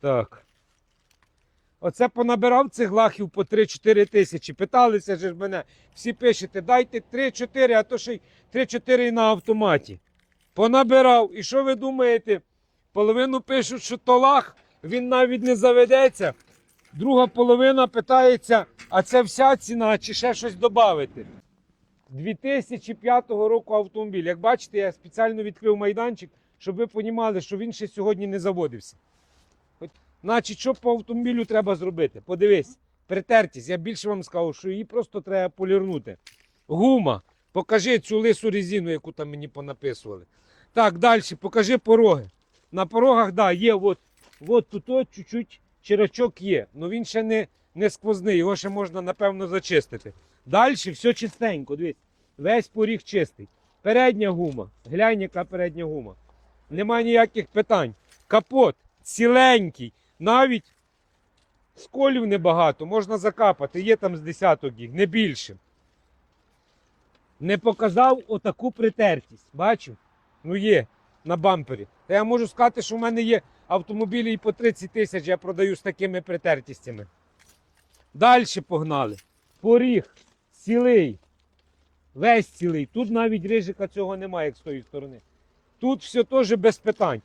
Так. Оце понабирав цих лахів по 3-4 тисячі. Питалися ж мене. Всі пишете, дайте 3-4, а то ще й 3-4 на автоматі. Понабирав. І що ви думаєте? Половину пишуть, що то лах, він навіть не заведеться. Друга половина питається, а це вся ціна чи ще щось додати. 2005 року автомобіль. Як бачите, я спеціально відкрив майданчик, щоб ви розуміли, що він ще сьогодні не заводився. Значить, що по автомобілю треба зробити? Подивись, притертість. Я більше вам скажу, що її просто треба полірнути. Гума. Покажи цю лису резину, яку там мені понаписували. Так, далі, покажи пороги. На порогах, да, є от, от тут от чуть-чуть черачок є. але він ще не, не сквозний, його ще можна, напевно, зачистити. Далі все чистенько, дивись. Весь поріг чистий. Передня гума. Глянь, яка передня гума. Нема ніяких питань. Капот ціленький. Навіть сколів небагато, можна закапати. Є там з десяток їх, не більше. Не показав отаку притертість. Бачив? Ну є на бампері. Та я можу сказати, що в мене є автомобілі і по 30 тисяч я продаю з такими притертістями. Далі погнали. Поріг цілий. Весь цілий. Тут навіть рижика цього немає, як з тої сторони. Тут все теж без питань.